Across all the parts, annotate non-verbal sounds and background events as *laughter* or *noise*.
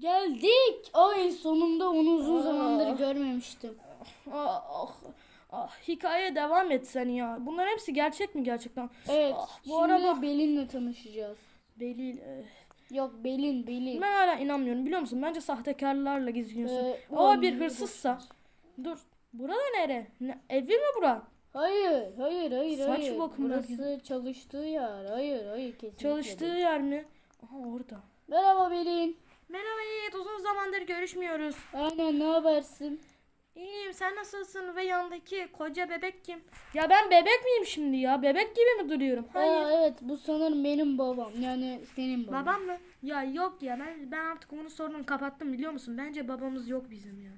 Geldik. Ay sonunda onu uzun Aa. zamandır görmemiştim. Ah, ah, ah, hikaye devam et sen ya. Bunların hepsi gerçek mi gerçekten? Evet. Ah, bu şimdi araba- Belin'le tanışacağız. Belil. eh. Yok Belin Belin. Ben hala inanmıyorum biliyor musun? Bence sahtekarlarla geziyorsun. Ee, o bir ne hırsızsa. Dur. Burada nere? Ne, evi mi bura? Hayır, hayır, hayır, Saç hayır. bakımı Burası çalıştığı yer. Hayır, hayır kesinlikle. Çalıştığı yer mi? Aha orada. Merhaba Belin. Merhaba Yiğit. Uzun zamandır görüşmüyoruz. Aynen ne habersin? İyiyim sen nasılsın ve yanındaki koca bebek kim? Ya ben bebek miyim şimdi ya? Bebek gibi mi duruyorum? Hayır. Aa, evet bu sanırım benim babam. Yani senin baban. Babam mı? Ya yok ya ben ben artık onun sorununu kapattım biliyor musun? Bence babamız yok bizim ya.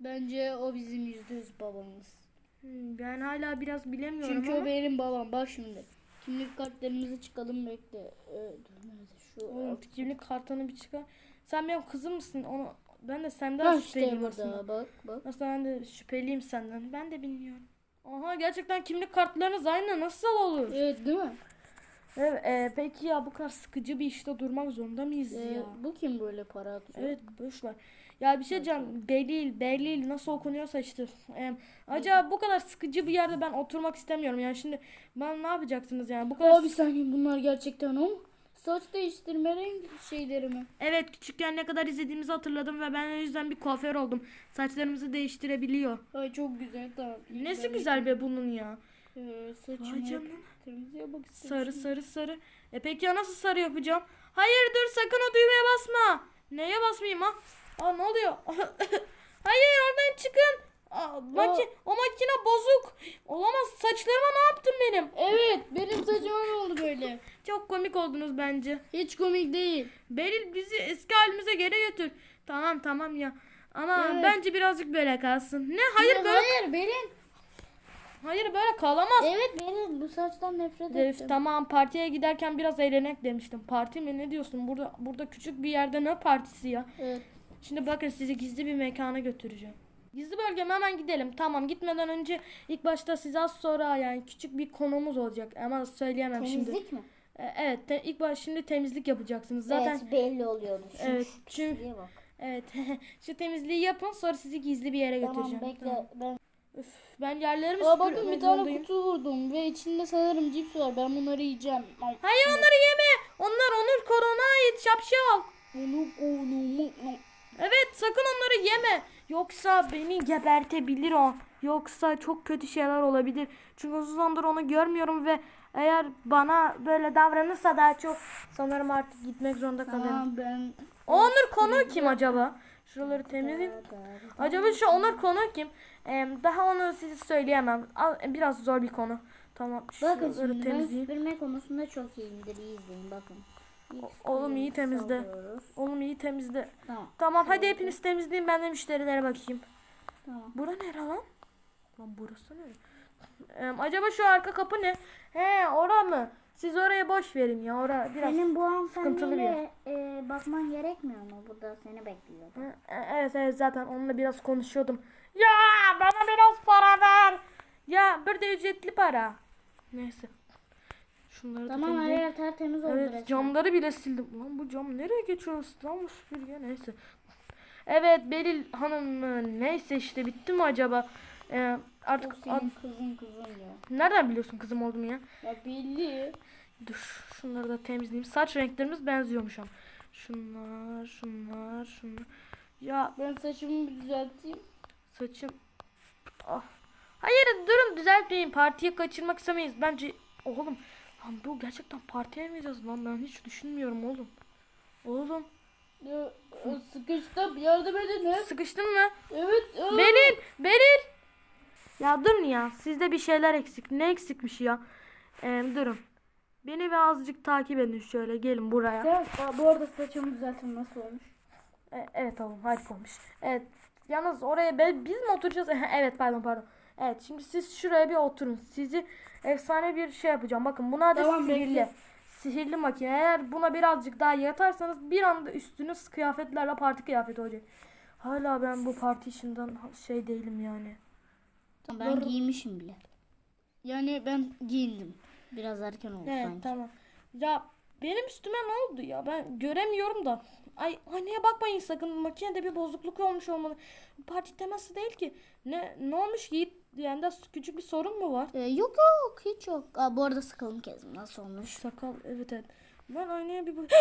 Bence o bizim yüzde yüz babamız. Hmm, ben hala biraz bilemiyorum Çünkü ama. o benim babam. Bak şimdi. Kimlik kartlarımızı çıkalım bekle. Ee, dur nerede şu? Oğlum kimlik kartını bir çıkar. Sen benim kızım mısın? Onu ben de senden işte şüpheliyim aslında. burada bak bak. Aslında ben de şüpheliyim senden. Ben de bilmiyorum. Aha gerçekten kimlik kartlarınız aynı nasıl olur? Evet değil mi? Evet, e, peki ya bu kadar sıkıcı bir işte durmak zorunda mıyız Ee, ya? bu kim böyle para atıyor? Evet boş ver. Ya bir şey diyeceğim. Belil, Belil nasıl okunuyorsa işte. Em, acaba bu kadar sıkıcı bir yerde ben oturmak istemiyorum. Yani şimdi bana ne yapacaksınız yani? Bu kadar Abi saniye bunlar gerçekten o mu? Saç değiştirme renk şeyleri mi? Evet küçükken ne kadar izlediğimizi hatırladım ve ben o yüzden bir kuaför oldum. Saçlarımızı değiştirebiliyor. Ay çok güzel tamam. Nesi güzel be bunun ya. Ee, saçımı. Sarı sarı sarı. E peki ya nasıl sarı yapacağım? Hayır dur sakın o düğmeye basma. Neye basmayayım ha? Aa ne oluyor? *laughs* Hayır oradan çıkın. Aa, maki o makine bozuk. Olamaz saçlarıma ne yaptın benim? Evet benim saçıma ne oldu böyle? *laughs* Çok komik oldunuz bence. Hiç komik değil. Beril bizi eski halimize geri götür. Tamam tamam ya. Ama Evet. bence birazcık böyle kalsın. Ne? Hayır Ya böyle Hayır Belin. hayır böyle kalamaz. Evet Belin bu saçtan nefret Elif, ettim. tamam partiye giderken biraz eğlenek demiştim. Parti mi ne diyorsun? Burada burada küçük bir yerde ne partisi ya? Evet. Şimdi bakın sizi gizli bir mekana götüreceğim. Gizli bölgeme hemen gidelim. Tamam gitmeden önce ilk başta size az sonra yani küçük bir konumuz olacak ama söyleyemem şimdi. Temizlik mi? E, Evet te- ilk baş şimdi temizlik yapacaksınız. Zaten Evet belli oluyordu. Şu, Evet, çünkü- bak. evet *laughs* şu temizliği yapın sonra sizi gizli bir yere Tamam götüreceğim. bekle Tamam. ben Üf, ben yerlerimi Aa bakın bir tane kutu vurdum ve içinde sanırım cips var. Ben bunları yiyeceğim. Hayır onları yeme. Onlar Onur Korona ait şapşal. Onu konumu. Evet sakın onları yeme. Yoksa beni gebertebilir o. Yoksa çok kötü şeyler olabilir. Çünkü uzun zamandır onu görmüyorum ve eğer bana böyle davranırsa daha çok sanırım artık gitmek zorunda kalırım. Tamam ben. Onur konu kim acaba? Şuraları temizleyeyim. Acaba şu Onur konu kim? Ee, daha onu size söyleyemem. Biraz zor bir konu. Tamam. Bakın şimdi ben temizleyeyim. süpürme konusunda çok iyiyimdir. İyi izleyin bakın. Oğlum iyi temizle. Oğlum iyi temizle. Tamam. Tamam hadi hepiniz temizleyin ben de müşterilere bakayım. Tamam. Bura nere lan? Lan burası ne? Ee, acaba şu arka kapı ne? He ora mı? Siz oraya boş verin ya. Ora biraz. Senin bu hanımefendiyle e, bakman gerekmiyor mu? Burada seni bekliyor. E- Evet evet zaten onunla biraz konuşuyordum. Ya bana biraz para ver. Ya bir de ücretli para. Neyse. Şunları da Tamam her yer tertemiz oldu Evet camları bile sildim. Lan bu cam nereye geçiyor? Lan bu süpürge neyse. Evet Beril Hanım mı? Neyse işte bitti mi acaba? Ee, O artık ad- senin kızın kızın ya. nereden biliyorsun kızım olduğumu ya? Ya belli. Dur şunları da temizleyeyim. Saç renklerimiz benziyormuş ama. Şunlar, şunlar, şunlar. Ya Ben saçımı bir düzelteyim. saçım. Ah. Hayır durun düzeltmeyin. Partiyi kaçırmak istemeyiz. Bence oğlum lan bu gerçekten partiye mi gideceğiz lan ben hiç düşünmüyorum oğlum. Oğlum Ya, e, sıkıştım yardım edin. he. sıkıştın mı? Evet. aa. Beril, Beril. Ya durun ya. Sizde bir şeyler eksik. Ne eksikmiş ya? Ee, durun. Beni ve azıcık takip edin şöyle. Gelin buraya. Sen, aa, bu arada saçımı düzelttim nasıl olmuş? E, evet oğlum harika olmuş. Evet. Yalnız oraya be- biz mi oturacağız? *laughs* evet pardon pardon. Evet şimdi siz şuraya bir oturun. Sizi efsane bir şey yapacağım. Bakın buna da Tamam, sihirli. bekle. Sihirli makine. Eğer buna birazcık daha yatarsanız bir anda üstünüz kıyafetlerle parti kıyafeti olacak. Hala ben bu parti işinden şey değilim yani. Ben giymişim bile. Yani ben giyindim. Biraz erken oldu Evet sanki. tamam. Ya benim üstüme ne oldu ya? Ben göremiyorum da. Ay aynaya bakmayın sakın. Makinede bir bozukluk olmuş olmalı. Parti teması değil ki. Ne ne olmuş Yiğit? Yani de küçük bir sorun mu var? Ee, yok yok hiç yok. Aa, bu arada sıkalım kezim nasıl olmuş? Sakal evet evet. Ben aynaya bir bak. *gasps*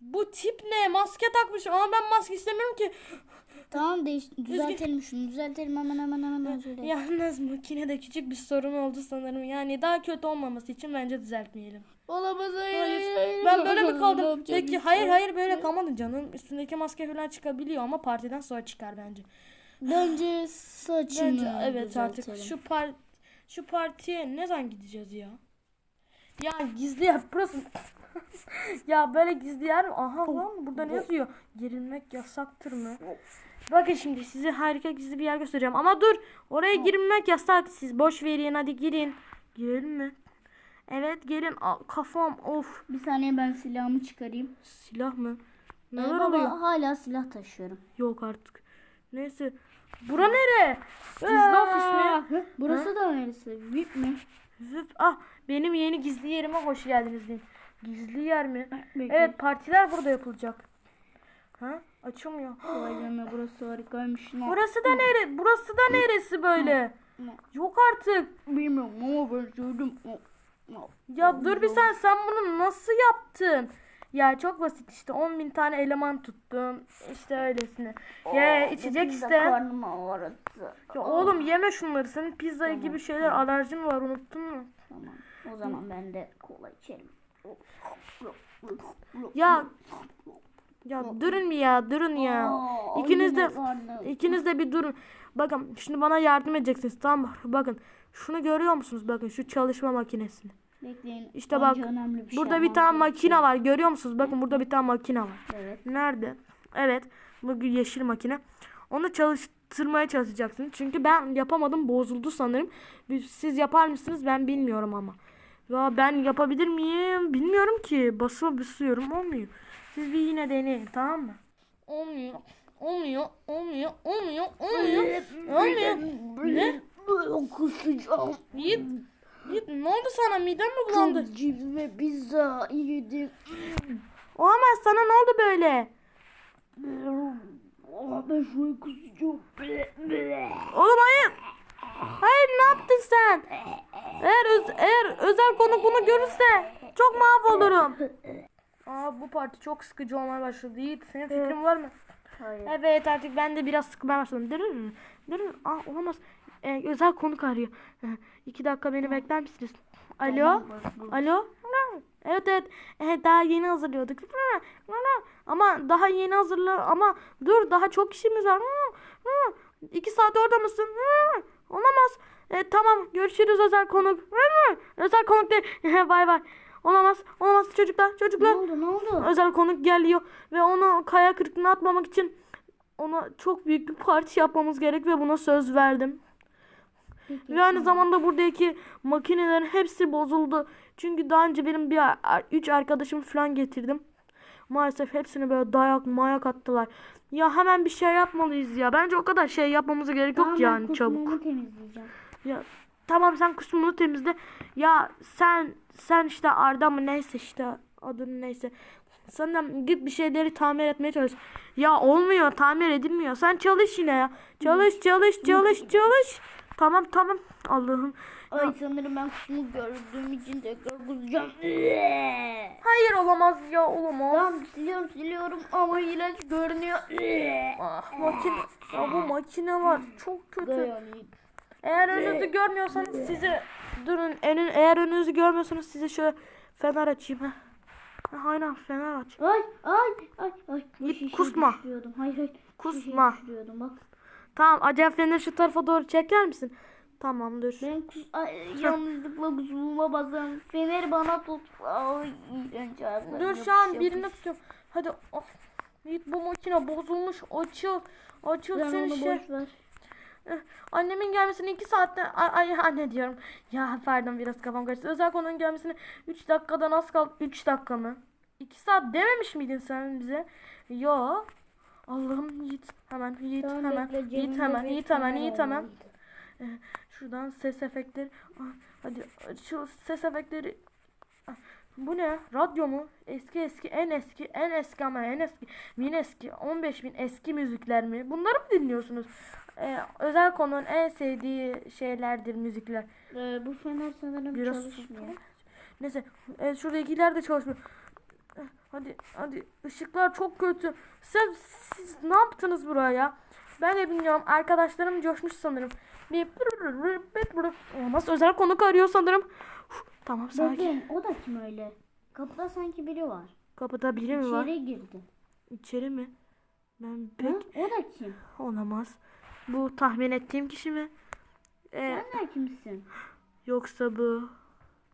Bu tip ne? Maske takmış ama ben maske istemiyorum ki. *gasps* Tamam değiş düzeltelim şunu düzeltelim hemen hemen hemen acele. *laughs* Yalnız makinede küçük bir sorun oldu sanırım. Yani daha kötü olmaması için bence düzeltmeyelim. Olamaz hayır, Hayır. hayır. Ben böyle mi kaldım? Peki hayır hayır böyle kalmadı canım. Üstündeki maske falan çıkabiliyor ama partiden sonra çıkar bence. Bence saçını Bence evet düzeltelim. artık şu par şu partiye ne zaman gideceğiz ya? Ya gizli yer burası. *laughs* ya böyle gizli yer mi? Aha lan burada ne yazıyor? Girilmek yasaktır mı? Bakın şimdi size harika gizli bir yer göstereceğim. Ama dur oraya girmek yasak. Siz boş verin hadi girin. Girelim mi? Evet gelin. Aa, kafam of. Bir saniye ben silahımı çıkarayım. Silah mı? Ee, Neler baba oluyor? hala silah taşıyorum. Yok artık. Neyse. Bura nere? Gizli ofis mi? Burası da neresi? VIP mi? Zıp. Ah benim yeni gizli yerime hoş geldiniz diyeyim. Gizli yer mi? Bekle. Evet partiler burada yapılacak. Ha? Açılmıyor. *gasps* Vay canına burası harikaymış. Burası da nere? Burası da neresi böyle? Yok artık. Bilmiyorum ama ben söyledim. Ya dur bir sen sen bunu nasıl yaptın? Ya çok basit işte 10 bin tane eleman tuttum. İşte öylesine. Ya içecek iste. Karnım ağrıdı. Ya oğlum yeme şunları. Senin pizza gibi şeyler alerjin var unuttun mu? Tamam. O zaman ben de kola içerim. Ya ya durun ya durun ya. Aa, İkiniz de ikiniz de bir durun. Bakın şimdi bana yardım edeceksiniz tamam mı? Bakın şunu görüyor musunuz? Bakın şu çalışma makinesini. Bekleyin. İşte bak önemli bir şey burada bir yapmam tane makine var. Görüyor musunuz? Bakın burada bir tane makine var. Evet. Nerede? Evet. Bu bir yeşil makine. Onu çalıştırmaya çalışacaksınız. Çünkü ben yapamadım. Bozuldu sanırım. Siz yapar mısınız? Ben bilmiyorum ama. Ya ben yapabilir miyim? Bilmiyorum ki. Basıma basıyorum. Olmuyor. Siz bir yine deneyin. Tamam mı? Olmuyor. Olmuyor. Olmuyor. Olmuyor. Olmuyor. Olmuyor. Ne? Kusacağım. Yiğit. Ne oldu sana? Miden mi bulandı? Çok cips ve pizza yedim. Olamaz. Sana ne oldu böyle? Aa, Ben şurayı kusacağım. Oğlum hayır. Hayır ne yaptın sen? Eğer öz- eğer özel konuk bunu görürse çok mahvolurum. Aa bu parti çok sıkıcı olmaya başladı. Yiğit senin fikrin var mı? Hayır. Evet artık ben de biraz sıkmaya başladım. Dırır dırır. Aa olamaz. Ee, özel konuk arıyor. Ee, iki dakika beni bekler misiniz? Alo? Alo? Evet evet. Evet daha yeni hazırlıyorduk. Ama daha yeni hazırla ama dur daha çok işimiz var. İki saat orada mısın? Olamaz. E, tamam görüşürüz özel konuk. Özel konuk değil. *laughs* bay bay. Olamaz. Olamaz çocuklar. Ne Çocuklar. oldu ne oldu? Özel konuk geliyor ve onu kaya kırıklığına atmamak için ona çok büyük bir parti yapmamız gerek ve buna söz verdim. Ve aynı zamanda buradaki makinelerin hepsi bozuldu. Çünkü daha önce benim bir üç arkadaşım falan getirdim. Maalesef hepsini böyle dayak mayak attılar. Ya hemen bir şey yapmalıyız ya. Bence o kadar şey yapmamıza gerek yok Tamam, yani çabuk. Ya tamam sen kusmunu temizle. Ya sen sen işte Arda mı neyse işte adın neyse. Senden git bir şeyleri tamir etmeye çalış. Ya olmuyor tamir edilmiyor. Sen çalış yine ya. Çalış çalış çalış çalış. Tamam tamam. Allah'ım. Ay sanırım ben kusmuk gördüğüm için tekrar kusacağım. Hayır olamaz ya olamaz. Tamam siliyorum siliyorum ama iğrenç görünüyor. Ah, makine. Ya bu makine var. Çok kötü. Dayanayım. Eğer önünüzü görmüyorsanız size durun. Önün, eğer önünüzü görmüyorsanız size şöyle fener açayım. Ha. Ha, aynen fener aç. Ay ay ay ay. Git, kusma. Hayır hayır. Kusma. Bak. Tamam acayip feneri şu tarafa doğru çeker misin? Tamam dur. Ben kus ay, yanlışlıkla kusmuğuma basarım. Feneri bana tut. Ay iğrenç. Dur şu an birini tutuyorum. Hadi. Of. Yiğit bu makine bozulmuş. Açıl. Açıl Ben sen onu işe. boş ver. Eh, Annemin gelmesine 2 saatte ay, ay anne diyorum. Ya pardon biraz kafam karıştı. Özel konunun gelmesine 3 dakikadan az kaldı. 3 dakika mı? 2 saat dememiş miydin sen bize? Yo. Allah'ım Yiğit hemen Yiğit hemen bekle, Yiğit hemen Yiğit hemen fener Yiğit hemen. Eh, Şuradan ses efektleri. Ah, Hadi şu ses efektleri. Ah, Bu ne? Radyo mu? Eski eski en eski en eski ama en eski bin eski 15 bin eski müzikler mi? Bunları mı dinliyorsunuz? Ee, özel konunun en sevdiği şeylerdir müzikler. Ee, bu fener sanırım Biraz çalışmıyor. Neyse evet, şuradakiler de çalışmıyor. Hadi hadi ışıklar çok kötü. Siz, siz ne yaptınız buraya? Ben de bilmiyorum. Arkadaşlarım coşmuş sanırım. Bir Nasıl özel konuk arıyor sanırım. Uf, tamam sakin. Bakın o da kim öyle? Kapıda sanki biri var. Kapıda biri mi var? İçeri girdi. İçeri mi? Ben Ha? pek O da kim? olamaz. Bu tahmin ettiğim kişi mi? Ee, Sen de kimsin? yoksa bu